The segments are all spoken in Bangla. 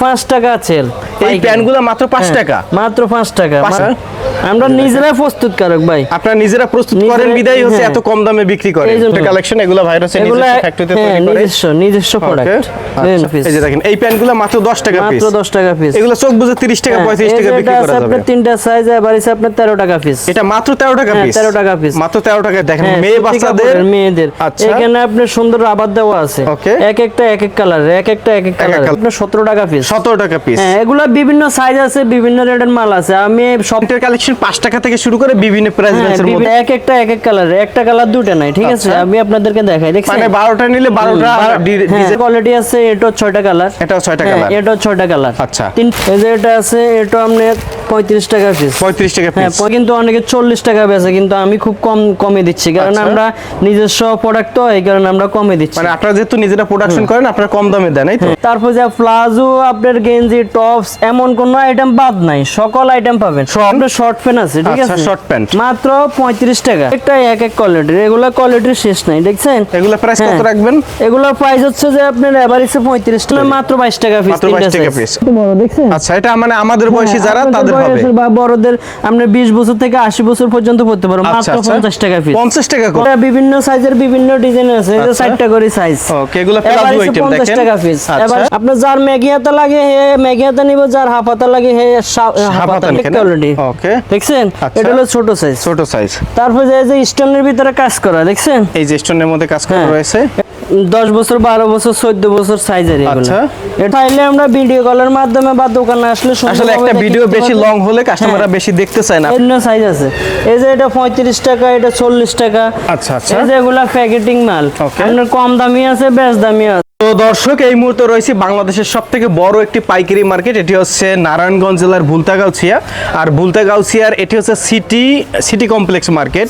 পাঁচ টাকা সেল এই প্যান্টগুলো মাত্র পাঁচ টাকা? মাত্র পাঁচ টাকা। আমরা নিজেরাই প্রস্তুতকারক ভাই। আপনারা নিজেরা প্রস্তুত করেন বিদায় হচ্ছে হ্যাঁ। এত কম দামে বিক্রি করেন। এই কালেকশন এগুলো ভাইরাস নিজস্ব ফ্যাক্টরিতে হ্যাঁ, তৈরি করে। নিজস্ব নিজস্ব প্রোডাক্ট আচ্ছা, এই যে দেখেন এই প্যান্টগুলো মাত্র 10 টাকা পিস মাত্র দশ টাকা পিস এগুলো চোখ বুঝে 30 টাকা 35 টাকা বিক্রি করা যাবে। আপনার তিনটা সাইজ এবার আছে আপনার তেরো টাকা পিস এটা মাত্র 13 টাকা হ্যাঁ, পিস 13 টাকা piece। মাত্র 13 টাকা দেখেন হ্যাঁ, মেয়ে বাচ্চাদের মেয়েদের। আচ্ছা। এখানে আপনার সুন্দর রাবার দেওয়া আছে। এক একটা এক এক কালার এক একটা এক এক কালার আপনার সতেরো টাকা পিস 17 টাকা পিস হ্যাঁ এগুলো বিভিন্ন সাইজ আছে বিভিন্ন রেটের মাল আছে। আমি সব কালেকশন 5 টাকা থেকে শুরু করে বিভিন্ন প্রাইস হ্যাঁ, রেঞ্জের মধ্যে। এক একটা এক এক কালার একটা কালার দুটো নাই ঠিক আছে? আচ্ছা। আমি আপনাদেরকে দেখাই দেখছেন? মানে 12টা নিলে 12টা ডিজাইন কোয়ালিটি আছে এটা ছয়টা কালার এটা 6টা কালার এটা 6টা কালার আচ্ছা। তিন এই যে এটা আছে এটা আপনার পঁয়ত্রিশ টাকা পিস 35 টাকা হ্যাঁ পিস কিন্তু অনেকে চল্লিশ টাকা বেচে কিন্তু আমি খুব কম কমে দিচ্ছি। কারণ আচ্ছা। আমরা নিজস্ব প্রোডাক্ট তো এই কারণে আমরা কমে দিচ্ছি। মানে আপনারা যেহেতু নিজেরা প্রোডাকশন করেন আপনারা কম দামে দেন এই তো? তারপর যে প্লাজো আপনার গেঞ্জি টপস এমন কোন আইটেম বাদ নাই। সকল আইটেম পাবেন। আপনার শর্ট প্যান্ট আছে ঠিক আচ্ছা, আছে? short pant। মাত্র পঁয়ত্রিশ টাকা। একটা এক এক কোয়ালিটির এগুলা কোয়ালিটির শেষ নাই দেখছেন? এগুলো প্রাইস কত হ্যাঁ। রাখবেন? এগুলোর প্রাইস হচ্ছে যে আপনার এভারেজে পঁয়ত্রিশ টাকা মাত্র বাইশ টাকা পিস মাত্র 22 টাকা piece। বড় দেখছেন? আচ্ছা এটা মানে আমাদের বয়সী যারা হ্যাঁ, তাদের হবে। বা বড়দের আমরা বিশ বছর থেকে আশি বছর পর্যন্ত পড়তে পারো আচ্ছা মাত্র আচ্ছা। পঞ্চাশ টাকা পিস 50 টাকা করে। বিভিন্ন সাইজের বিভিন্ন ডিজাইন আছে আচ্ছা। করে সাইজ ওকে এগুলো আইটেম টাকা আচ্ছা। এবার আপনার যার ম্যাগি হাতা লাগে হে ম্যাগি হাতা নিব যার হাফ হাতা লাগে হে হাফ হাতা ওকে দেখছেন? আচ্ছা। এটা হলো ছোট সাইজ ছোট সাইজ তারপর যে যে স্টোনের ভিতরে কাজ করা দেখছেন? এই যে স্টোনের মধ্যে কাজ করা হ্যাঁ। রয়েছে। দশ বছর বারো বছর চোদ্দ বছর সাইজের আচ্ছা। এটা আইলে আমরা ভিডিও কলের মাধ্যমে বা দোকানে আসলে আসলে একটা ভিডিও বেশি লং হলে কাস্টমাররা হ্যাঁ। বেশি দেখতে চায় না। অন্য সাইজ আছে। এই যে এটা পঁয়ত্রিশ টাকা এটা চল্লিশ টাকা। আচ্ছা আচ্ছা। এই যে এগুলা প্যাকেটিং মাল। আপনার কম দামি আছে বেশ দামি আছে। তো দর্শক, এই মুহূর্তে রয়েছে বাংলাদেশের সব থেকে বড় একটি পাইকারি মার্কেট। এটি হচ্ছে নারায়ণগঞ্জ জেলার বুলতাগাউছিয়া। আর বুলতাগাউছিয়ার এটি হচ্ছে city city complex market.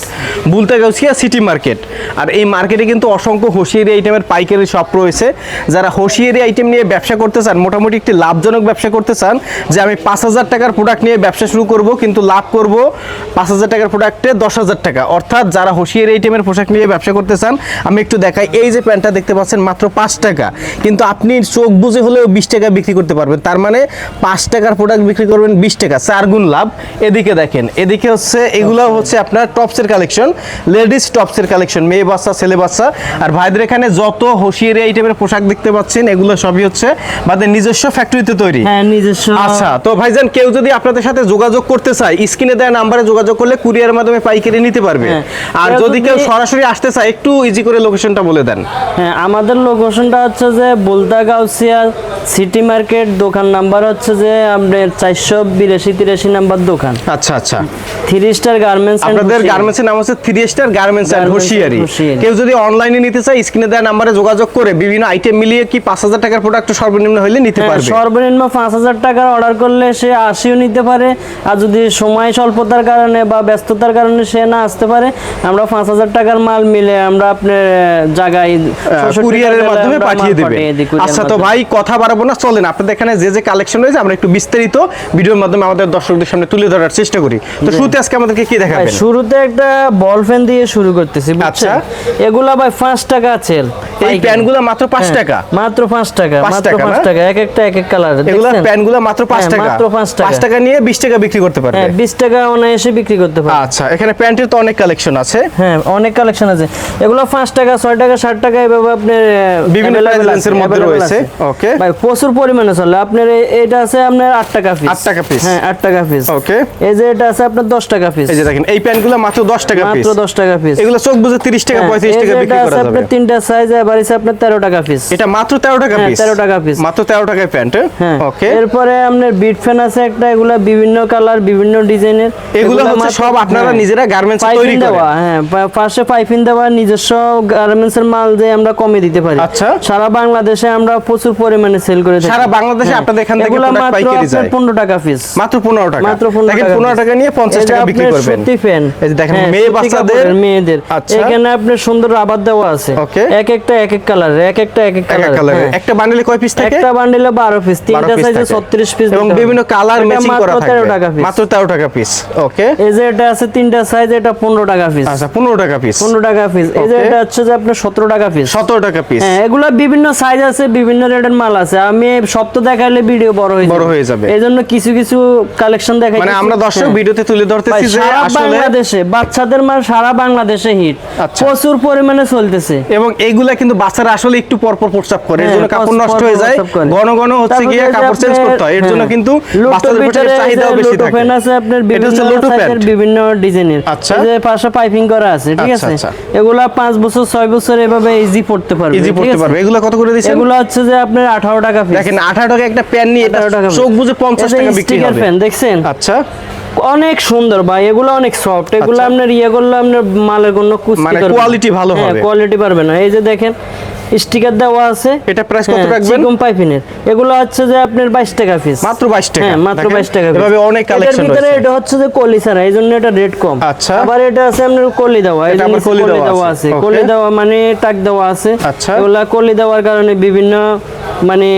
Bultagausia city market. আর এই মার্কেটে কিন্তু অসংখ্য হোসিয়ারি আইটেমের পাইকারি শপ রয়েছে। যারা হোসিয়ারি আইটেম নিয়ে ব্যবসা করতে চান, মোটামুটি একটি লাভজনক ব্যবসা করতে চান, যে আমি পাঁচ হাজার টাকার প্রোডাক্ট নিয়ে ব্যবসা শুরু করব, কিন্তু লাভ করব পাঁচ হাজার টাকার প্রোডাক্টে দশ হাজার টাকা। অর্থাৎ যারা হোসিয়ারি আইটেমের পোশাক নিয়ে ব্যবসা করতে চান, আমি একটু দেখাই। এই যে প্যান্টটা দেখতে পাচ্ছেন, মাত্র পাঁচ টাকা। কিন্তু আপনি চোখ বুঝে হলেও বিশ টাকা বিক্রি করতে পারবেন। তার মানে পাঁচ টাকার প্রোডাক্ট বিক্রি করবেন বিশ টাকা। চার গুণ লাভ। এদিকে দেখেন এদিকে হচ্ছে এগুলো হচ্ছে আপনার টপসের কালেকশন লেডিস টপসের কালেকশন মেয়ে বাচ্চা ছেলে বাচ্চা। আর ভাইদের এখানে যত হোসিয়ারি আইটেমের পোশাক দেখতে পাচ্ছেন এগুলো সবই হচ্ছে আমাদের নিজস্ব ফ্যাক্টরিতে তৈরি। হ্যাঁ নিজস্ব। আচ্ছা তো ভাইজান কেউ যদি আপনাদের সাথে যোগাযোগ করতে চায় স্ক্রিনে দেওয়া নাম্বারে যোগাযোগ করলে কুরিয়ার মাধ্যমে পাইকারি নিতে পারবে। হ্যাঁ। আর যদি কেউ সরাসরি আসতে চায় একটু ইজি করে লোকেশনটা বলে দেন। হ্যাঁ আমাদের লোকেশনটা হচ্ছে যে বুলদা গাউসিয়া সিটি মার্কেট দোকান নাম্বার হচ্ছে যে আপনার চারশো বিরাশি তিরাশি নাম্বার দোকান। আচ্ছা আচ্ছা। থ্রি স্টার গার্মেন্টস আপনাদের গার্মেন্টসের নাম হচ্ছে three star garments Garments hosiery. কেউ যদি অনলাইনে নিতে চায় স্ক্রিনে দেওয়া নাম্বারে যোগাযোগ করে বিভিন্ন আইটেম মিলিয়ে কি পাঁচ হাজার টাকার প্রোডাক্ট সর্বনিম্ন হলে নিতে হ্যাঁ, পারবে? সর্বনিম্ন পাঁচ হাজার টাকার অর্ডার করলে সে আশিও নিতে পারে। আর যদি সময় স্বল্পতার কারণে বা ব্যস্ততার কারণে সে না আসতে পারে আমরা পাঁচ হাজার টাকার মাল মিলে আমরা আপনার জায়গায় কুরিয়ারের মাধ্যমে পাঠিয়ে দেবে। আচ্ছা তো ভাই কথা বাড়াবো না চলেন। আপনাদের এখানে যে যে কালেকশন রয়েছে আমরা একটু বিস্তারিত ভিডিওর মাধ্যমে আমাদের দর্শকদের সামনে তুলে ধরার চেষ্টা করি। তো শুরুতে আজকে আমাদেরকে কি দেখাবেন? শুরুতে একটা বল ফ্যান দিয়ে শুরু করতেছি আচ্ছা। এগুলা ভাই পাঁচ টাকা সেল এই প্যান্টগুলো মাত্র পাঁচ হ্যাঁ, টাকা? মাত্র পাঁচ টাকা পাঁচ মাত্র টাকা পাঁচ না? টাকা এক একটা এক এক কালার এগুলো প্যান্টগুলো মাত্র পাঁচ হ্যাঁ, টাকা। মাত্র পাঁচ টাকা। পাঁচ টাকা নিয়ে বিশ টাকা বিক্রি করতে পারবে। হ্যাঁ বিশ টাকা অনায়াসে বিক্রি করতে পারে আচ্ছা এখানে প্যান্টের তো অনেক কালেকশন আছে। হ্যাঁ অনেক কালেকশন আছে। এগুলো পাঁচ টাকা ছয় টাকা ষাট টাকা এভাবে আপনার আহ, বিভিন্ন মধ্যে রয়েছে। Okay. ভাই প্রচুর পরিমাণে চলে। আপনার এটা আছে আপনার আট টাকা পিস আট টাকা piece। হ্যাঁ আট টাকা পিস ওকে এই যে এটা আছে আপনার দশ টাকা পিস এই যে দেখেন এই প্যান্টগুলো মাত্র দশ টাকা পিস মাত্র দশ টাকা পিস এগুলো চোখ বুঝে তিরিশ টাকা পঁয়ত্রিশ টাকা বিক্রি করা যাবে। আপনার তিনটা সাইজ এবার আছে আপনার তেরো টাকা পিস এটা মাত্র তেরো টাকা হ্যাঁ, পিস 13 টাকা piece। মাত্র তেরো টাকায় প্যান্ট হ্যাঁ? ওকে এরপরে আপনার বিট ফ্যান আছে একটা এগুলা বিভিন্ন কালার বিভিন্ন ডিজাইনের এগুলো হচ্ছে সব আপনারা নিজেরা গার্মেন্টস তৈরি করেন হ্যাঁ পাশে পাইপিং দেওয়া নিজস্ব গার্মেন্টস এর মাল যে আমরা কমে দিতে পারি। আচ্ছা। সারা বাংলাদেশে আমরা প্রচুর পরিমাণে সেল করে থাকি। সারা বাংলাদেশে হ্যাঁ, আপনাদের এখান থেকে মাত্র পাইকারি যায়। 15 টাকা পিস মাত্র পনেরো টাকা। মাত্র 15 টাকা পনেরো piece। টাকা নিয়ে পঞ্চাশ এই যে টাকা বিক্রি করবেন। সুতি ফ্যান এই যে দেখেন হ্যাঁ, মেয়ে বাচ্চাদের মেয়েদের। আচ্ছা। এখানে আপনার সুন্দর রাবার দেওয়া আছে। এক একটা এক এক কালার এক একটা এক এক কালার একটা বান্ডেলে কয় পিস থাকে? একটা বান্ডিলে 12 পিস তিনটা সাইজে 36 পিস এবং বিভিন্ন কালার ম্যাচিং করা মাত্র 13 টাকা পিস মাত্র তেরো টাকা পিস ওকে। এই যে এটা আছে তিনটা সাইজ এটা 15 টাকা পিস আচ্ছা পনেরো টাকা পিস 15 টাকা পিস এই যে এটা হচ্ছে যে আপনার 17 টাকা পিস সতেরো টাকা পিস হ্যাঁ এগুলা বিভিন্ন সাইজ আছে বিভিন্ন রেটের মাল আছে। আমি সব তো দেখাইলে ভিডিও বড় হয়ে বড় হয়ে যাবে। এই জন্য কিছু কিছু কালেকশন দেখাই মানে আমরা দর্শক ভিডিওতে তুলে ধরতেছি যে সারা আসলে বাংলাদেশে বাচ্চাদের মাল সারা বাংলাদেশে হিট আচ্ছা। প্রচুর পরিমাণে চলতেছে। এবং এইগুলা কিন্তু বাচ্চারা আসলে একটু পর পর প্রস্রাব করে। এর হ্যাঁ, জন্য কাপড় নষ্ট হয়ে যায়। ঘন ঘন হচ্ছে গিয়ে কাপড় চেঞ্জ করতে হয়। এর জন্য হ্যাঁ, কিন্তু বাচ্চাদের যে চাহিদাও বেশি থাকে। ফ্যান আছে আপনার বিভিন্ন প্যান্ট বিভিন্ন ডিজাইনের। আচ্ছা। যে পাশে পাইপিং করা আছে ঠিক আচ্ছা, আছে। এগুলা পাঁচ বছর ছয় বছর এভাবে ইজি পড়তে পারবে ইজি পড়তে পারবে। এগুলো কত করে দিচ্ছেন এগুলো হচ্ছে যে আপনার আঠারো টাকা পিস দেখেন আঠারো টাকা একটা প্যান নিয়ে এটা 18 টাকা চোখ বুঝে পঞ্চাশ টাকা বিক্রি হবে। প্যান দেখছেন? আচ্ছা। অনেক সুন্দর ভাই এগুলো অনেক সফট এগুলো আচ্ছা। আপনার ইয়ে করলে আপনার মালের কোনো কুস্তি মানে quality ভালো হ্যাঁ, হবে। কোয়ালিটি পারবে না। এই যে দেখেন স্টিকার দেওয়া আছে। এটা প্রাইস কত হ্যাঁ, রাখবেন? চিকন পাইপিনের। এগুলো হচ্ছে যে আপনার বাইশ টাকা পিস মাত্র 22 টাকা। হ্যাঁ মাত্র দেখেন, বাইশ টাকা piece। এভাবে অনেক এটার collection ভিতরে এটা হচ্ছে যে কলি ছাড়া এই জন্য এটা রেট কম। আচ্ছা। আবার এটা আছে আপনার কলি দেওয়া এটা যে আবার কলি দেওয়া আছে। কলি দেওয়া মানে টাক দেওয়া আছে। আচ্ছা। এগুলা কলি দেওয়ার কারণে বিভিন্ন মানে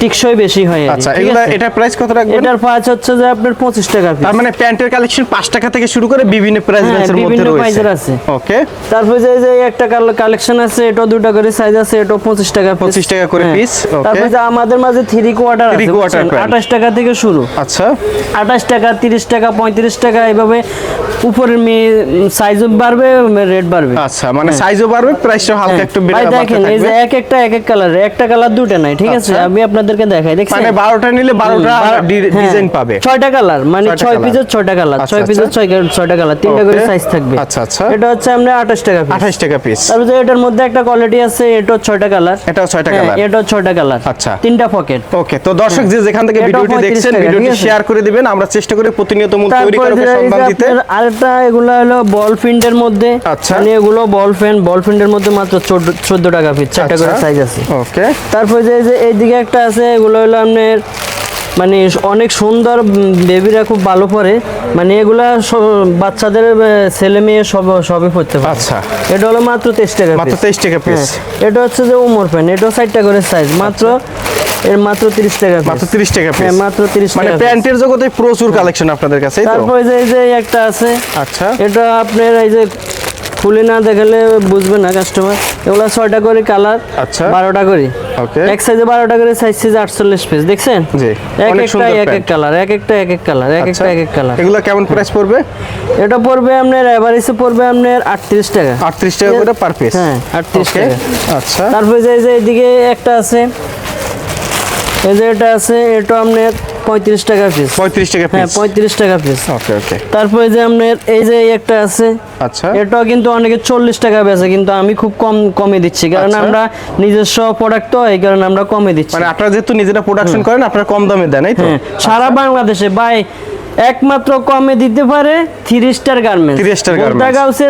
টিকসই বেশি হয় আচ্ছা এগুলা এটা প্রাইস কত রাখবেন? এটার পাঁচ হচ্ছে যে আপনার পঁচিশ টাকা পিস তার মানে প্যান্টের কালেকশন পাঁচ টাকা থেকে শুরু করে বিভিন্ন প্রাইস হ্যাঁ, রেঞ্জের মধ্যে বিভিন্ন রয়েছে। আছে। ওকে। তারপরে যে যে একটা কালেকশন আছে এটা দুটা করে সাইজ আছে এটা পঁচিশ টাকা piece। 25 টাকা করে হ্যাঁ। piece, okay. তারপরে যে আমাদের মাঝে থ্রি কোয়ার্টার pant। আঠাশ টাকা থেকে শুরু আচ্ছা আঠাশ টাকা তিরিশ টাকা পঁয়ত্রিশ টাকা এভাবে উপরের সাইজও বাড়বে রেট বাড়বে আচ্ছা মানে সাইজও বাড়বে প্রাইসটা হালকা হ্যাঁ। একটু বেড়ে বাড়তে দেখেন এই যে এক একটা এক এক কালার একটা কালার দুটো নাই ঠিক আছে আচ্ছা। আমি আপনাদেরকে দেখাই দেখছেন মানে বারোটা নিলে বারোটা বারো- হ্যাঁ, ডিজাইন পাবে ছয়টা কালার মানে ছয়টা ছয় colour। পিসের ছয়টা কালার আচ্ছা, ছয় পিসের আচ্ছা। ছয় ছয়টা কালার তিনটা করে সাইজ থাকবে আচ্ছা, আচ্ছা। এটা হচ্ছে আমরা আঠাশ টাকা piece। আঠাশ টাকা পিস তারপরে এটার মধ্যে একটা কোয়ালিটি আছে এটাও ছয়টা কালার। এটাও ছয়টা হ্যাঁ, কালার। এটাও ছয়টা কালার। আচ্ছা। তিনটা পকেট। ওকে তো দর্শক যে যেখান থেকে ভিডিওটি দেখছেন ভিডিওটি শেয়ার করে দিবেন। আমরা চেষ্টা করি প্রতিনিয়ত মূল তৈরি তারপরে করে যে এই যে সম্মান দিতে আরেকটা এগুলো হলো বল প্রিন্টের মধ্যে। আচ্ছা। মানে এগুলো বল প্যান্ট বল প্রিন্টের মধ্যে মাত্র চোদ্দ টাকা পিস চারটা করে সাইজ আছে। ওকে। তারপর যে এই দিকে এইদিকে একটা আছে এগুলো হলো আপনার মানে অনেক সুন্দর বেবিরা খুব ভালো পরে মানে এগুলা বাচ্চাদের ছেলে মেয়ে সব সবই পড়তে পারে। আচ্ছা। এটা হলো মাত্র তেইশ টাকা মাত্র তেইশ টাকা পিস হ্যাঁ, এটা হচ্ছে যে উমর প্যান্ট এটাও ষাটটা করে সাইজ মাত্র এর মাত্র তিরিশ টাকা মাত্র তিরিশ টাকা পিস হ্যাঁ মাত্র তিরিশ মানে টাকা piece। প্যান্টের জগতে প্রচুর কালেকশন আপনাদের কাছে তারপরে যে এই যে একটা আছে। আচ্ছা। এটা আপনার এই যে খুলে না দেখালে বুঝবে না কাস্টমার এগুলো ছয়টা করে কালার আচ্ছা। বারোটা করে। ওকে। এক সাইজে বারোটা করে সাইজ সাইজে আটচল্লিশ পিস দেখছেন? জি, এক একটা এক এক কালার এক একটা এক এক কালার এক আচ্ছা। একটা এক এক কালার এগুলো কেমন প্রাইস পড়বে? এটা পড়বে আপনার এভারেজে পড়বে আপনার আটত্রিশ টাকা। আটত্রিশ টাকা করে পার পিস হ্যাঁ, 38 ওকে। টাকা। আচ্ছা। তারপরে যে এই যে এদিকে একটা আছে এই যে এটা আছে এটা আপনার পঁয়ত্রিশ টাকা পিস পঁয়ত্রিশ টাকা হ্যাঁ পঁয়ত্রিশ টাকা পিস ওকে ওকে তারপরে যে আপনার এই যে একটা আছে আচ্ছা। এটাও কিন্তু অনেকে চল্লিশ টাকা বেচে কিন্তু আমি খুব কম কমে দিচ্ছি। কারণ আচ্ছা। আমরা নিজস্ব প্রোডাক্ট তো এই কারণে আমরা কমে দিচ্ছি। মানে আপনারা যেহেতু নিজেরা প্রোডাকশন করেন আপনারা কম দামে দেন এই তো? হ্যাঁ, সারা বাংলাদেশে ভাই একমাত্র কমে দিতে পারে three star garments. star garments। গাউসে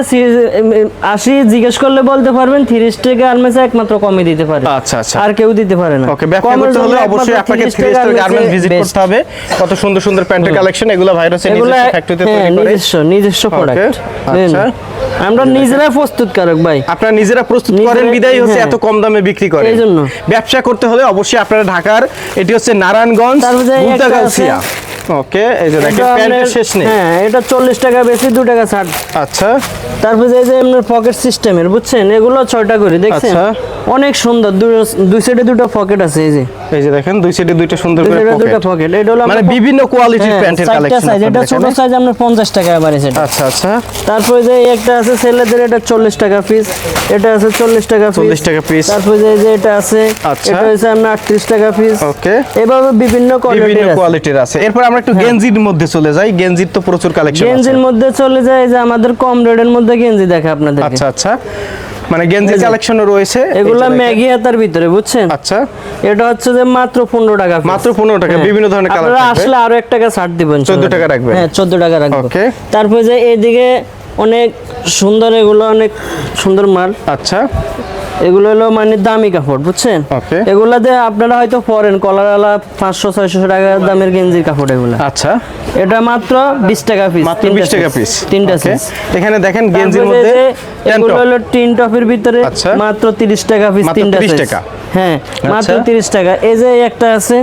আসি জিজ্ঞেস করলে বলতে পারবেন থ্রি স্টার গার্মেন্টস একমাত্র কমে দিতে পারে। আচ্ছা, আচ্ছা। আর কেউ দিতে পারে না। ওকে ব্যবসা করতে হলে অবশ্যই আপনাকে থ্রি স্টার গার্মেন্টস ভিজিট করতে হবে। কত সুন্দর সুন্দর প্যান্টের কালেকশন এগুলো ভাইরাসের নিজস্ব ফ্যাক্টরিতে হ্যাঁ, তৈরি করে। নিজস্ব নিজস্ব প্রোডাক্ট আচ্ছা। আমরা নিজেরা প্রস্তুতকারক ভাই। আপনারা নিজেরা প্রস্তুত করেন বিদায় হচ্ছে হ্যাঁ। এত কম দামে বিক্রি করেন। এই জন্য। ব্যবসা করতে হলে অবশ্যই আপনারা ঢাকার এটি হচ্ছে নারায়ণগঞ্জ তারপর ওকে এই যে দেখেন প্যান্টের শেষ নেই। হ্যাঁ এটা চল্লিশ টাকা বেশি দু টাকা ছাড়। আচ্ছা। তারপরে এই যে আপনার পকেট সিস্টেমের বুঝছেন? এগুলো ছয়টা করে দেখছেন? আচ্ছা। অনেক সুন্দর দুই সাইডে দুটো পকেট আছে এই যে। এই যে দেখেন দুই সাইডে দুইটা সুন্দর করে সাইডে দুটো পকেট পকেট এটা হলো মানে বিভিন্ন কোয়ালিটির হ্যাঁ, প্যান্টের কালেকশন এটা ছোট সাইজ আপনার পঞ্চাশ টাকা এবারে সেটা আচ্ছা আচ্ছা। তারপরে যে একটা আছে ছেলেদের এটা চল্লিশ টাকা পিস এটা আছে চল্লিশ টাকা পিস 40 টাকা piece। তারপরে যে যে এটা আছে আচ্ছা। এটা হচ্ছে আপনার আটত্রিশ টাকা পিস ওকে। এভাবে বিভিন্ন কোয়ালিটির আছে। এরপর আমরা একটু গেঞ্জির মধ্যে চলে যাই। গেঞ্জির তো প্রচুর কালেকশন আছে। গেঞ্জির মধ্যে চলে যায় যে আমাদের কম রেটের মধ্যে গেঞ্জি দেখে আপনাদের আচ্ছা আচ্ছা। মানে গেঞ্জি কালেকশনও রয়েছে। এগুলা ম্যাগি হাতার ভিতরে বুঝছেন? আচ্ছা। এটা হচ্ছে যে মাত্র পনেরো টাকা মাত্র 15 টাকা, হ্যাঁ। বিভিন্ন ধরনের colour আপনারা আসলে আরও এক টাকা ছাড় দিবেন 14 টাকা রাখবেন। হ্যাঁ চোদ্দ টাকা রাখবেন Okay. তারপরে যে এইদিকে অনেক সুন্দর এগুলো অনেক সুন্দর মাল। আচ্ছা। এগুলো হলো মানে দামি কাপড় বুঝছেন? Okay. এগুলাতে আপনারা হয়তো পরেন কলারওয়ালা পাঁচশো ছয়শো টাকা দামের গেঞ্জির কাপড় এগুলো। আচ্ছা। এটা মাত্র বিশ টাকা পিস মাত্র 20 টাকা পিস তিনটা Okay. এখানে দেখেন গেঞ্জির মধ্যে এগুলো হলো টিন টপের ভিতরে আচ্ছা। মাত্র তিরিশ টাকা পিস তিনটা 30 টাকা। হ্যাঁ মাত্র আচ্ছা। তিরিশ টাকা। এই যে একটা আছে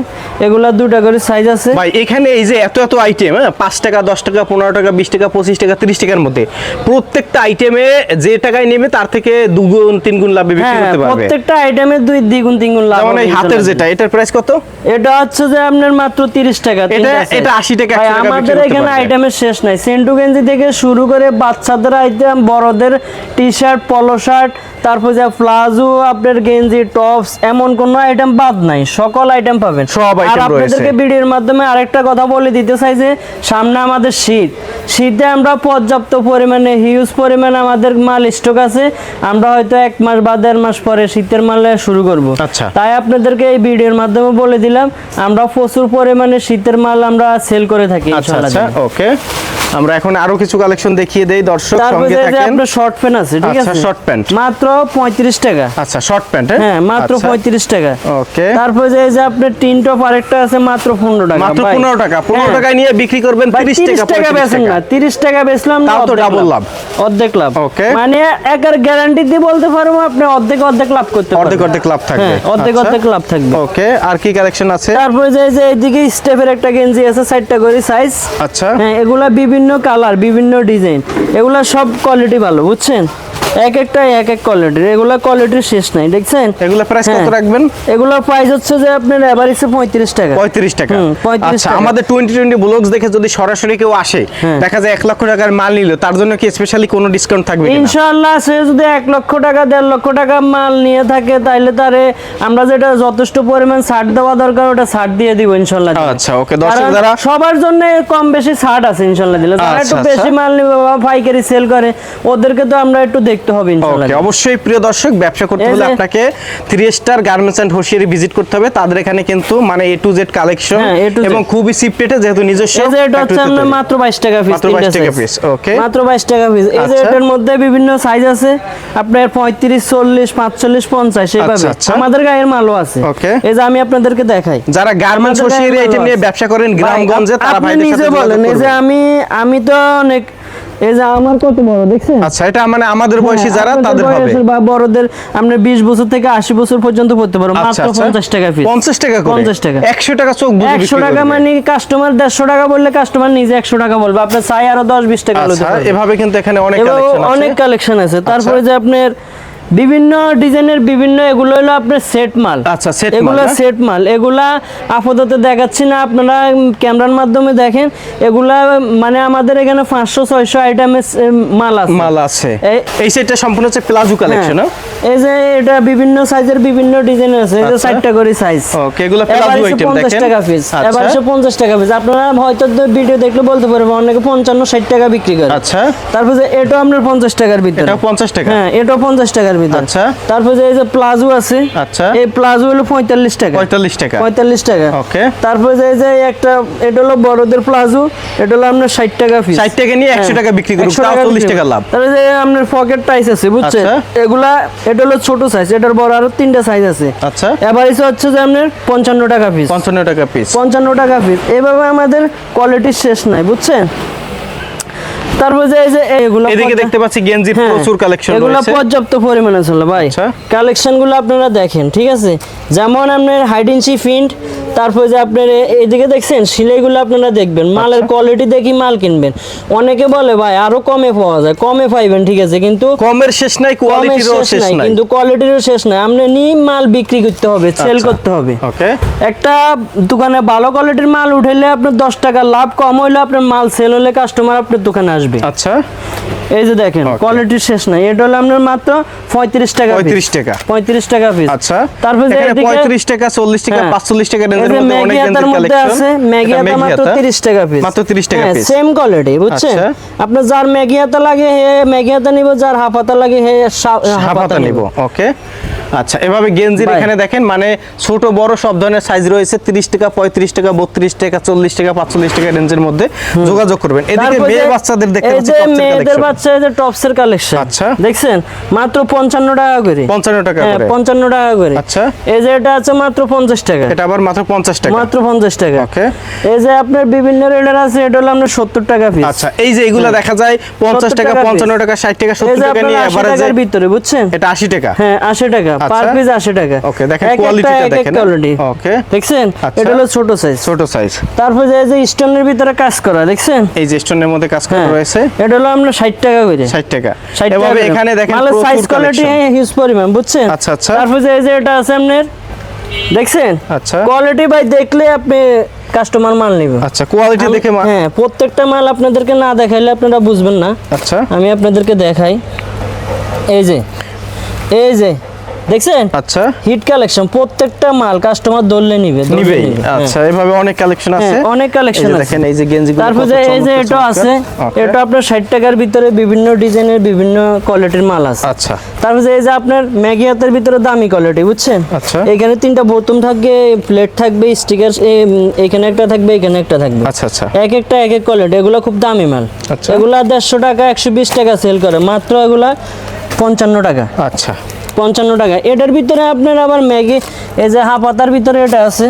এগুলা দুটা করে সাইজ আছে। ভাই এখানে এই যে এত এত আইটেম হ্যাঁ? পাঁচ টাকা দশ টাকা পনেরো টাকা বিশ টাকা পঁচিশ টাকা তিরিশ টাকার মধ্যে প্রত্যেকটা আইটেমে যে টাকায় নেবে তার থেকে দুগুণ তিন গুণ লাভে বিক্রি হ্যাঁ করতে পারবে। প্রত্যেকটা আইটেমের দুই দ্বিগুণ তিনগুণ লাভ যেমন এই হাতের যেটা এটার প্রাইস কত? এটা হচ্ছে যে আপনার মাত্র 30 টাকা এটা- এটা 80 টাকা, 100 টাকা আমাদের এখানে আইটেমের শেষ নাই। সেন্টু গেঞ্জি থেকে শুরু করে বাচ্চাদের আইটেম বড়দের টি শার্ট পলো শার্ট তারপর যে প্লাজো আপনার গেঞ্জি টপস এমন কোনো আইটেম বাদ নাই। সকল আইটেম পাবেন। সব আর আপনাদেরকে ভিডিওর মাধ্যমে আরেকটা কথা বলে দিতে চাই যে সামনে আমাদের শীত। শীতে আমরা পর্যাপ্ত পরিমাণে হিউজ পরিমাণে আমাদের মাল স্টক আছে। আমরা হয়তো এক মাস বা দেড় মাস পরে শীতের মালে শুরু করব। আচ্ছা। তাই আপনাদেরকে এই ভিডিওর মাধ্যমে বলে দিলাম আমরা প্রচুর পরিমাণে শীতের মাল আমরা সেল করে থাকি আচ্ছা আচ্ছা ওকে আমরা এখন আরও কিছু কালেকশন দেখিয়ে দেই দর্শক সঙ্গে থাকেন। আপনার শর্ট প্যান্ট আছে ঠিক আচ্ছা, আছে? short pant। মাত্র পঁয়ত্রিশ টাকা। আচ্ছা শর্ট প্যান্ট হ্যাঁ? মাত্র পঁয়ত্রিশ টাকা। ওকে তারপরে যে এই যে আপনার টিন টপ আরেকটা আছে মাত্র পনেরো টাকা মাত্র ভাই। পনেরো টাকা। পনেরো হ্যাঁ। টাকায় নিয়ে বিক্রি করবেন ভাই, তিরিশ 30 টাকা টাকা বেচেন না। 30 টাকা বেচলাম না তো double লাভ। অর্ধেক লাভ। Okay. মানে একার গ্যারান্টি দিয়ে বলতে পারব আপনি অর্ধেক অর্ধেক লাভ করতে পারবেন। অর্ধেক অর্ধেক লাভ থাকবে। হ্যাঁ, অর্ধেক আচ্ছা। অর্ধেক লাভ থাকবে। ওকে আর কি কালেকশন আছে? তারপরে যে যে এইদিকে স্টেপের একটা গেঞ্জি আছে সাইডটা করে সাইজ আচ্ছা। হ্যাঁ এগুলা বিভিন্ন কালার বিভিন্ন ডিজাইন। এগুলা সব কোয়ালিটি ভালো বুঝছেন? এক একটা এক এক কোয়ালিটির এগুলা কোয়ালিটির শেষ নাই দেখছেন এগুলা প্রাইস কত হ্যাঁ। রাখবেন এগুলা প্রাইস হচ্ছে যে আপনার এভারেজে পঁয়ত্রিশ টাকা পঁয়ত্রিশ টাকা হুম, 35 আচ্ছা আমাদের টোয়েন্টি টোয়েন্টি ব্লগস দেখে যদি সরাসরি কেউ আসে হ্যাঁ। দেখা যায় এক লক্ষ টাকার মাল নিল তার জন্য কি স্পেশালি কোনো ডিসকাউন্ট থাকবে? ইনশাআল্লাহ সে যদি এক লক্ষ টাকা দেড় লক্ষ টাকা মাল নিয়ে থাকে তাহলে তারে আমরা যেটা যথেষ্ট পরিমাণ ছাড় দেওয়া দরকার ওটা ছাড় দিয়ে দিব ইনশাল্লাহ আচ্ছা, ওকে দর্শক যারা- সবার জন্য কম বেশি ছাড় আছে ইনশাল্লাহ দিলে যারা আচ্ছা, একটু আচ্ছা। বেশি মাল নিবে বা পাইকারি সেল করে ওদেরকে তো আমরা একটু দেখতে হবে ইনশাল্লাহ ওকে অবশ্যই প্রিয় দর্শক ব্যবসা করতে হলে আপনাকে three star garments and hosiery visit করতে হবে। তাদের এখানে কিন্তু মানে এ টু জেড কালেকশন। এবং খুবই চিপ রেটে যেহেতু নিজস্ব এই যে এটা হচ্ছে আপনার মাত্র বাইশ টাকা পিস মাত্র 22 টাকা piece, okay। মাত্র বাইশ টাকা পিস এই যে। এটার মধ্যে বিভিন্ন সাইজ আছে। আপনার পঁয়ত্রিশ চল্লিশ পাঁচচল্লিশ পঞ্চাশ এইভাবে। আচ্ছা। আমাদের গায়ের মালও আছে। Okay। এই যে আমি আপনাদেরকে দেখাই। যারা গার্মেন্টস হোশিয়ারি আইটেম নিয়ে ব্যবসা করেন গ্রামগঞ্জে তারা ভাইদের নিজে সাথে বলেন এই যে আমি আমি তো অনেক এই যে আমার কত বড় দেখছেন? আচ্ছা এটা মানে আমাদের বয়সী হ্যাঁ, যারা তাদের হবে। বা বড়দের আমরা বিশ বছর থেকে আশি বছর পর্যন্ত পড়তে পারো আচ্ছা, মাত্র আচ্ছা। পঞ্চাশ টাকা পিস 50 টাকা করে? পঞ্চাশ টাকা। 100 টাকা চোখ বুঝে একশো বিক্রি টাকা মানে কাস্টমার দেড়শো টাকা বললে কাস্টমার নিজে একশো টাকা বলবে। আপনার চাই আরও দশ বিশ টাকা হলে আচ্ছা এভাবে কিন্তু এখানে অনেক কালেকশন আছে। অনেক কালেকশন আছে। তারপরে যে আপনার বিভিন্ন ডিজাইনের বিভিন্ন এগুলো হলো আপনার সেট মাল। আচ্ছা, মাল, এগুলো হ্যাঁ? সেট মাল। এগুলা আপাতত দেখাচ্ছি না আপনারা ক্যামেরার মাধ্যমে দেখেন। এগুলা মানে আমাদের এখানে পাঁচশো ছয়শো আইটেমের মাল আছে। মাল আছে। এই- সেটটা সম্পূর্ণ হচ্ছে প্লাজো কালেকশন হ্যাঁ। এই যে এটা বিভিন্ন সাইজের বিভিন্ন ডিজাইন আছে। এই যে আচ্ছা। চারটা করে সাইজ ওকে এগুলো প্লাজো আইটেম দেখেন। টাকা পিস আচ্ছা। এবারে পঞ্চাশ টাকা পিস আপনারা হয়তো ভিডিও দেখলে বলতে পারবেন অনেকে পঞ্চান্ন ষাট টাকা বিক্রি করে। আচ্ছা। তারপর যে এটাও আপনার পঞ্চাশ টাকার ভিতরে। এটাও 50 টাকা? হ্যাঁ এটাও পঞ্চাশ টাকার ভিতরে আচ্ছা। তারপর যে এই যে প্লাজো আছে আচ্ছা। এই প্লাজো হলো পঁয়তাল্লিশ টাকা। 45 টাকা। পঁয়তাল্লিশ টাকা। Okay. তারপর যে যে একটা এটা হলো বড়দের প্লাজো এটা হলো আপনার ষাট টাকা পিস 60 টাকা নিয়ে 100 টাকা বিক্রি করুন, তাও 40 টাকা লাভ। তাহলে যে আপনার পকেট টাইস আছে বুঝছেন? আচ্ছা। এগুলা এটা হলো ছোট সাইজ এটার বড় আরও তিনটা সাইজ আছে। আচ্ছা। এভারেজ হচ্ছে যে আপনার পঞ্চান্ন টাকা পিস 55 টাকা পিস পঞ্চান্ন টাকা পিস এভাবে আমাদের কোয়ালিটির শেষ নাই বুঝছেন? তারপর যে এই যে এগুলো এদিকে দেখতে পাচ্ছি গেঞ্জি হ্যাঁ, প্রচুর কালেকশন এগুলো পর্যাপ্ত পরিমাণে ছিল ভাই। আচ্ছা। কালেকশনগুলো আপনারা দেখেন ঠিক আছে? যেমন আপনার হাইড ইঞ্চি ফিন্ট তারপর যে আপনার এ- এদিকে দেখছেন সিলাইগুলো আপনারা দেখবেন। মালের আচ্ছা। কোয়ালিটি দেখি মাল কিনবেন। অনেকে বলে ভাই আরও কমে পাওয়া যায়। কমে পাইবেন ঠিক আছে কিন্তু কমের শেষ নাই কোয়ালিটিরও শেষ নাই কিন্তু কোয়ালিটিরও শেষ নাই। আপনি নিয়ে মাল বিক্রি করতে হবে সেল আচ্ছা। করতে হবে। ওকে একটা দোকানে ভালো কোয়ালিটির মাল উঠাইলে আপনার দশ টাকা লাভ কম হইলে আপনার মাল সেল হলে কাস্টমার আপনার দোকানে আসবে। আচ্ছা। এই যে দেখেন কোয়ালিটি শেষ নাই। এটা হলো আপনার মাত্র পঁয়ত্রিশ টাকা 35 টাকা। পঁয়ত্রিশ টাকা পিস আচ্ছা। তারপর যে এখানে 35 টাকা 40 টাকা হ্যাঁ। 45 টাকা রেঞ্জের মধ্যে অনেক মধ্যে কালেকশন আছে। ম্যাগি হাতা মাত্র 30 টাকা পিস মাত্র 30 টাকা পিস সেম কোয়ালিটি বুঝছেন? আচ্ছা। আপনার যার ম্যাগি হাতা লাগে হে ম্যাগি হাতা নিব যার হাফ হাতা লাগে হে হাফ হাফ নিব। ওকে আচ্ছা এভাবে গেঞ্জির এখানে দেখেন মানে ছোট বড় সব ধরনের সাইজ রয়েছে 30 টাকা 35 টাকা 32 টাকা 40 টাকা 45 টাকা রেঞ্জের মধ্যে যোগাযোগ করবেন। এদিকে মেয়ে বাচ্চাদের দেখতে পাচ্ছি যে মেয়েদের কালেকশন বাচ্চা এই যে টপসের কালেকশন আচ্ছা। দেখছেন? মাত্র পঞ্চান্ন টাকা করে। 55 টাকা হ্যাঁ করে। পঞ্চান্ন টাকা করে। আচ্ছা। এই যে এটা আছে মাত্র পঞ্চাশ টাকা। এটা আবার মাত্র 50 টাকা। মাত্র পঞ্চাশ টাকা। ওকে এই যে আপনার বিভিন্ন রেটের আছে এটা হলো আপনার সত্তর টাকা পিস আচ্ছা এই যে এগুলা দেখা যায় 50 টাকা টাকা 55 টাকা 60 টাকা এই 70 টাকা নিয়ে 80 এভারেজে ভিতরে বুঝছেন? এটা 80 টাকা। হ্যাঁ আশি টাকা। পার আচ্ছা। পিস আশি টাকা। ওকে দেখেন কোয়ালিটিটা দেখেন ওকে দেখছেন? আচ্ছা। এটা হলো ছোট সাইজ ছোট সাইজ তারপর যে এই যে স্টোনের ভিতরে কাজ করা দেখছেন? এই যে স্টোনের মধ্যে কাজ করা হ্যাঁ। রয়েছে? এটা হলো আমরা ষাট টাকা করে। 60 টাকা। 60 এভাবে এখানে দেখেন প্রচুর সাইজ কোয়ালিটি। হিউজ পরিমাণ বুঝছেন? আচ্ছা, আচ্ছা। তারপর যে এই যে এটা আছে আপনার দেখছেন? আচ্ছা। কোয়ালিটি ভাই দেখলে আপনি কাস্টমার মাল নিবে। আচ্ছা কোয়ালিটি দেখে মা- হ্যাঁ প্রত্যেকটা মাল আপনাদেরকে না দেখাইলে আপনারা বুঝবেন না। আচ্ছা। আমি আপনাদেরকে দেখাই। এই যে এই যে দেখছেন? আচ্ছা। হিট কালেকশন প্রত্যেকটা মাল কাস্টমার ধরলে নিবে নিবে। হ্যাঁ। আচ্ছা এভাবে অনেক কালেকশন আছে। হ্যাঁ, অনেক কালেকশন আছে দেখেন এই যে গেঞ্জি তারপর যে এই যে এটা আছে। এটা আপনার ষাট টাকার ভিতরে বিভিন্ন ডিজাইনের বিভিন্ন কোয়ালিটির মাল আছে। আচ্ছা। তারপর যে এই যে আপনার ম্যাগি হাতের ভিতরে দামি কোয়ালিটি বুঝছেন? আচ্ছা। এখানে তিনটা বোতম থাকবে প্লেট থাকবে স্টিকার এখানে একটা থাকবে এখানে একটা থাকবে। আচ্ছা আচ্ছা। এক একটা এক এক কোয়ালিটি এগুলো খুব দামি মাল। আচ্ছা। এগুলা দেড়শো টাকা একশো বিশ টাকা সেল করে। মাত্র এগুলা পঞ্চান্ন টাকা। আচ্ছা। পঞ্চান্ন টাকা। এটার ভিতরে আপনার আবার ম্যাগি এই যে হাফ পাতার ভিতরে এটা আছে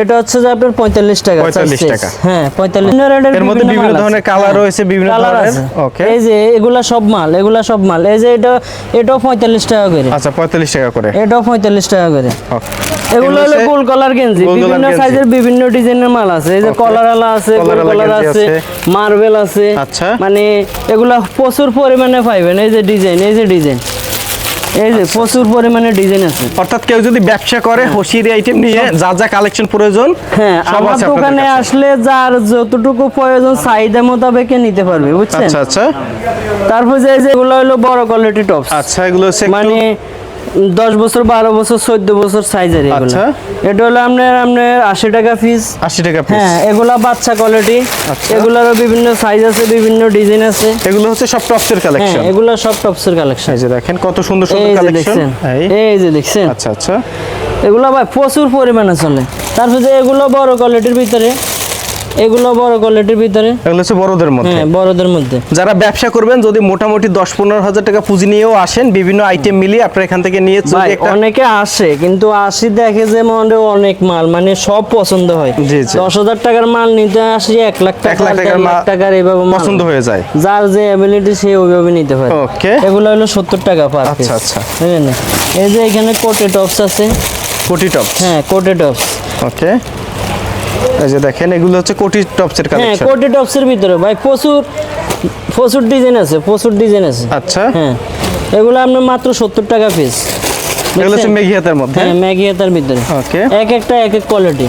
এটা হচ্ছে যে আপনার পঁয়তাল্লিশ টাকা 45 টাকা। হ্যাঁ পঁয়তাল্লিশ। এর মধ্যে বিভিন্ন ধরনের কালার রয়েছে বিভিন্ন ধরনের। ওকে এই যে এগুলা সব মাল এগুলা সব মাল। এই যে এটা এটাও পঁয়তাল্লিশ টাকা করে। আচ্ছা পঁয়তাল্লিশ টাকা করে। এটাও পঁয়তাল্লিশ টাকা করে. এগুলো হলো গোল কলার গেঞ্জি। বিভিন্ন সাইজের বিভিন্ন ডিজাইনের মাল আছে। এই যে. কলার আলা আছে গোল কলার আছে। মার্বেল আছে। আচ্ছা। মানে এগুলা প্রচুর পরিমাণে পাইবেন। এই যে ডিজাইন এই যে ডিজাইন এই যে প্রচুর পরিমাণে ডিজাইন আছে। অর্থাৎ কেউ যদি ব্যবসা করে হোসিয়ারি আইটেম নিয়ে যা যা কালেকশন প্রয়োজন হ্যাঁ আমার দোকানে আসলে যার যতটুকু প্রয়োজন চাহিদা মোতাবেক নিতে পারবে বুঝছেন? আচ্ছা আচ্ছা। তারপর যে এই যে এগুলো হলো বড় কোয়ালিটি টপস আচ্ছা এগুলো মানে দশ বছর বারো বছর চোদ্দ বছর সাইজের এগুলো। আচ্ছা। এটা হলো আপনার আপনার আশি টাকা পিস আশি টাকা পিস হ্যাঁ এগুলা বাচ্চা কোয়ালিটি আচ্ছা। এগুলারও বিভিন্ন সাইজ আছে বিভিন্ন ডিজাইন আছে। এগুলো হচ্ছে সব টপসের কালেকশন এগুলো সব টপসের কালেকশন এই যে দেখেন কত সুন্দর সুন্দর কালেকশন এই। যে দেখছেন। আচ্ছা আচ্ছা। এগুলো ভাই প্রচুর পরিমাণে চলে। তারপর যে এগুলো বড় কোয়ালিটির ভিতরে এগুলো বড় কোয়ালিটির ভিতরে। এগুলো হচ্ছে বড়দের মধ্যে। হ্যাঁ বড়দের মধ্যে। যারা ব্যবসা করবেন যদি মোটামুটি দশ পনেরো হাজার টাকা পুঁজি নিয়েও আসেন বিভিন্ন আইটেম মিলিয়ে আপনার এখান থেকে নিয়ে একটা অনেকে আসে কিন্তু আসি দেখে যে মনে অনেক মাল মানে সব পছন্দ হয়। দশ হাজার টাকার মাল নিতে আসি এক লাখ এক টাকা টাকার লাখ টাকার এইভাবে পছন্দ হয়ে যায়। যার যে অ্যাবিলিটি সে ওইভাবে নিতে পারে। Okay. এগুলো হলো সত্তর টাকা পার আচ্ছা, আচ্ছা। এই যে এখানে কোটে টপস আছে। কোটি টপ হ্যাঁ কোটে টপস ওকে এই যে দেখেন এগুলো হচ্ছে কোটি টপসের হ্যাঁ কালেকশন কোটে টপসের ভিতরে। ভাই প্রচুর প্রচুর ডিজাইন আছে প্রচুর ডিজাইন আছে। আচ্ছা। হ্যাঁ এগুলো আপনার মাত্র সত্তর টাকা পিস এগুলো হচ্ছে মেঘি হাতের মধ্যে। হ্যাঁ ম্যাগি হাতার ভিতরে। ওকে। এক একটা এক এক কোয়ালিটি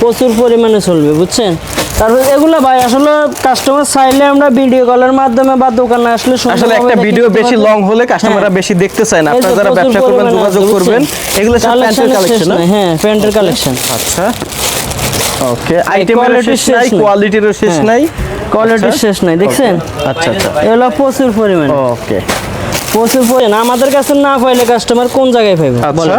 প্রচুর পরিমাণে চলবে বুঝছেন? তারপর এগুলো ভাই আসলে কাস্টমার চাইলে আমরা ভিডিও কলের মাধ্যমে বা দোকানে আসলে আসলে একটা ভিডিও বেশি লং হলে কাস্টমাররা হ্যাঁ। বেশি দেখতে চায় না। আপনারা যারা ব্যবসা করবেন যোগাযোগ করবেন? এগুলো সব প্যান্টের কালেকশন হ্যাঁ প্যান্টের কালেকশন আচ্ছা। ওকে আইটেমের শেষ শেষ নাই। কোয়ালিটিরও শেষ হ্যাঁ। নাই। কোয়ালিটির আচ্ছা। শেষ নাই দেখছেন? আচ্ছা আচ্ছা। এগুলো প্রচুর পরিমাণে। ওকে প্রচুর পরিমাণে। আমাদের কাছে না পাইলে কাস্টমার কোন জায়গায় পাইবে? আচ্ছা।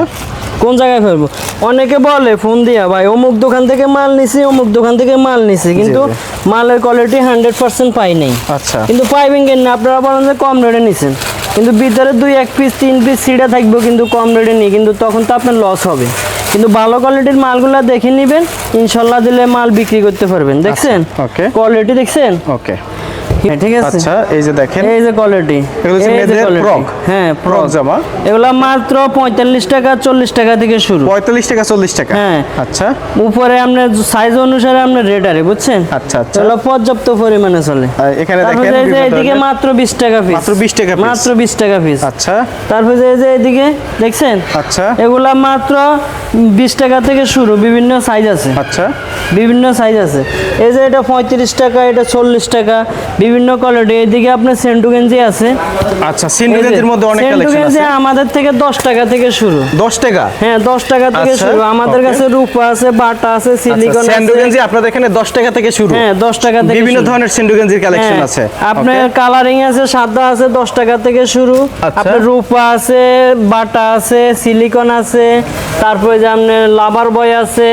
কোন জায়গায় পাইবো? অনেকে বলে ফোন দিয়া ভাই অমুক দোকান থেকে মাল নিছি অমুক দোকান থেকে মাল নিছি। কিন্তু মালের কোয়ালিটি হান্ড্রেড পার্সেন্ট পাই নাই। আচ্ছা। কিন্তু পাইবেন কেন না? আপনারা বলেন যে কম রেটে নিছেন। কিন্তু ভিতরে দুই এক পিস তিন পিস সিডা থাকবে কিন্তু কম রেটে নিই। কিন্তু তখন তো আপনার লস হবে। কিন্তু ভালো কোয়ালিটির মালগুলো দেখে নেবেন। ইনশাল্লাহ দিলে মাল বিক্রি করতে পারবেন। দেখছেন? ওকে কোয়ালিটি দেখছেন? ওকে ঠিক আছে। আচ্ছা এই যে দেখেন এই যে কোয়ালিটি এগুলো হচ্ছে মেয়েদের ফ্রক। হ্যাঁ ফ্রক ফ্রক জামা। এগুলো মাত্র পঁয়তাল্লিশ টাকা চল্লিশ টাকা থেকে শুরু। পঁয়তাল্লিশ টাকা চল্লিশ টাকা। হ্যাঁ। আচ্ছা। উপরে আপনার সাইজ অনুসারে আপনার রেট আরে বুঝছেন? আচ্ছা, আচ্ছা। এগুলো পর্যাপ্ত পরিমাণে চলে। এখানে দেখেন এদিকে মাত্র বিশ টাকা পিস মাত্র 20 টাকা। মাত্র পিস আচ্ছা। তারপরে যে এই যে এদিকে দেখছেন? আচ্ছা। এগুলা মাত্র বিশ টাকা থেকে শুরু বিভিন্ন সাইজ আছে। আচ্ছা। বিভিন্ন সাইজ আছে। এই যে এটা পঁয়ত্রিশ টাকা এটা চল্লিশ টাকা বিভিন্ন কোয়ালিটি এদিকে আপনার সেন্টু গেঞ্জি আছে। আচ্ছা যে গেঞ্জির মধ্যে অনেক সেন্টু কালেকশন গেঞ্জি আছে। আমাদের থেকে দশ টাকা থেকে শুরু। দশ টাকা? হ্যাঁ দশ টাকা থেকে আচ্ছা, শুরু। আমাদের কাছে রূপা আছে বাটা আছে সিলিকন স্যান্ডু আছে। গেঞ্জি আপনাদের এখানে দশ টাকা থেকে শুরু। হ্যাঁ দশ টাকা থেকে বিভিন্ন ধরনের সিন্ডু গেঞ্জির কালেকশন আছে। আপনার কালারিং আছে সাদা আছে দশ টাকা থেকে শুরু। আচ্ছা। আপনার রূপা আছে বাটা আছে সিলিকন আছে তারপরে যে আপনার লাভার বয় আছে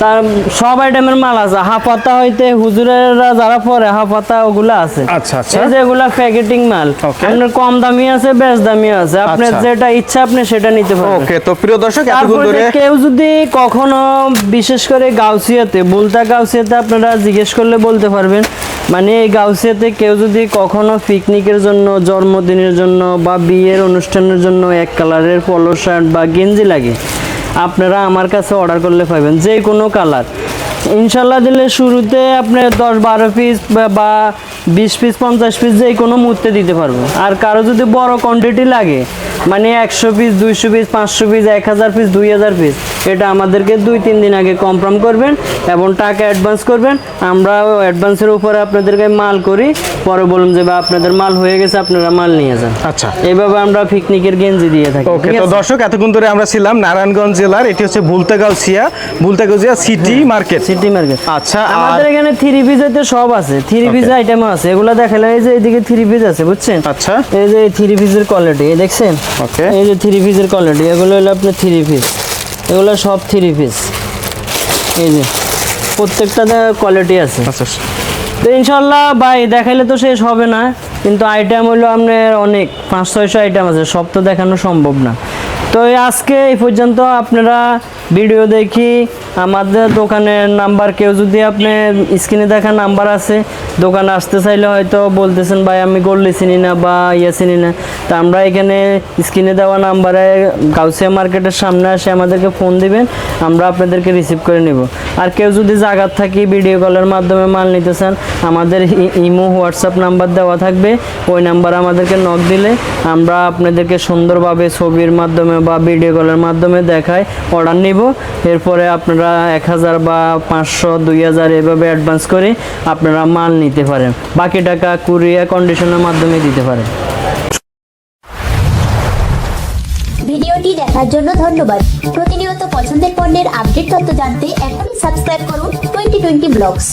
তার সব আইটেমের মাল আছে। হাফাতা হইতে হুজুরেরা যারা পরে হাফাতা ওগুলো আছে। আচ্ছা, আচ্ছা। এই যে এগুলা প্যাকেটিং মাল। আপনার কম দামি আছে বেশ দামি আছে। আপনার আচ্ছা। যেটা ইচ্ছা আপনি সেটা নিতে পারবেন। ওকে তো প্রিয় দর্শক এতক্ষণ ধরে কেউ যদি কখনো বিশেষ করে গাউসিয়াতে বুলতা গাউসিয়াতে আপনারা জিজ্ঞেস করলে বলতে পারবেন। মানে এই গাউসিয়াতে কেউ যদি কখনো পিকনিকের জন্য জন্মদিনের জন্য বা বিয়ের অনুষ্ঠানের জন্য এক কালারের পলো শার্ট বা গেঞ্জি লাগে আপনারা আমার কাছে অর্ডার করলে পাবেন যে কোনো কালার ইনশাল্লাহ দিলে শুরুতে আপনি দশ বারো পিস বা বিশ পিস পঞ্চাশ পিস যে কোনো মুহূর্তে দিতে পারব। আর কারও যদি বড় কোয়ান্টিটি লাগে মানে একশো পিস দুইশো পিস পাঁচশো পিস এক হাজার পিস দুই হাজার পিস এটা আমাদেরকে দুই তিন দিন আগে কনফার্ম করবেন এবং টাকা অ্যাডভান্স করবেন। আমরা অ্যাডভান্সের উপরে আপনাদেরকে মাল করি পরে বলুন যে বা আপনাদের মাল হয়ে গেছে আপনারা মাল নিয়ে যান। আচ্ছা। এইভাবে আমরা পিকনিকের গেঞ্জি দিয়ে থাকি ওকে তো দর্শক এতক্ষণ ধরে আমরা ছিলাম নারায়ণগঞ্জ জেলার এটি হচ্ছে Bhultagausia Bhultagausia city market city market আচ্ছা আমাদের এখানে থ্রি পিসেতে সব আছে। থ্রি পিস আইটেম আছে। এগুলো দেখালে এই যে এইদিকে থ্রি পিস আছে বুঝছেন? আচ্ছা। এই যে থ্রি পিসের কোয়ালিটি দেখছেন? ওকে এই যে থ্রি পিসের কোয়ালিটি এগুলো হলো আপনার থ্রি পিস এগুলো সব থ্রি পিস এই যে প্রত্যেকটা কোয়ালিটি আছে। আচ্ছা। তো ইনশাল্লাহ ভাই দেখাইলে তো শেষ হবে না। কিন্তু আইটেম হলো আপনার অনেক পাঁচ ছয়শো আইটেম আছে। সব তো দেখানো সম্ভব না। তো আজকে এই পর্যন্ত আপনারা ভিডিও দেখি। আমাদের দোকানের নাম্বার কেউ যদি আপনি স্ক্রিনে দেখা নাম্বার আছে, দোকানে আসতে চাইলে হয়তো বলতেছেন, ভাই, আমি গল্লি চিনি না বা ইয়ে চিনি না। তা আমরা এখানে স্ক্রিনে দেওয়া নাম্বারে গাউসিয়া মার্কেটের সামনে আসে আমাদেরকে ফোন দিবেন, আমরা আপনাদেরকে রিসিভ করে নেব। আর কেউ যদি জায়গার থাকি ভিডিও কলের মাধ্যমে মাল নিতে চান, আমাদের ইমো, হোয়াটসঅ্যাপ নাম্বার দেওয়া থাকবে। ওই নাম্বার আমাদেরকে নক দিলে আমরা আপনাদেরকে সুন্দরভাবে ছবির মাধ্যমে বা ভিডিও কলের মাধ্যমে দেখায় অর্ডার নিব। এরপরে আপনারা এক হাজার বা পাঁচশো, দুই হাজার এভাবে অ্যাডভান্স করে আপনারা মাল নিতে পারেন। বাকি টাকা কুরিয়া কন্ডিশনের মাধ্যমে দিতে পারেন। ভিডিওটি দেখার জন্য ধন্যবাদ। প্রতিনিয়ত পছন্দের পণ্যের আপডেট তথ্য জানতে এখনই সাবস্ক্রাইব করুন টোয়েন্টি টোয়েন্টি ব্লগস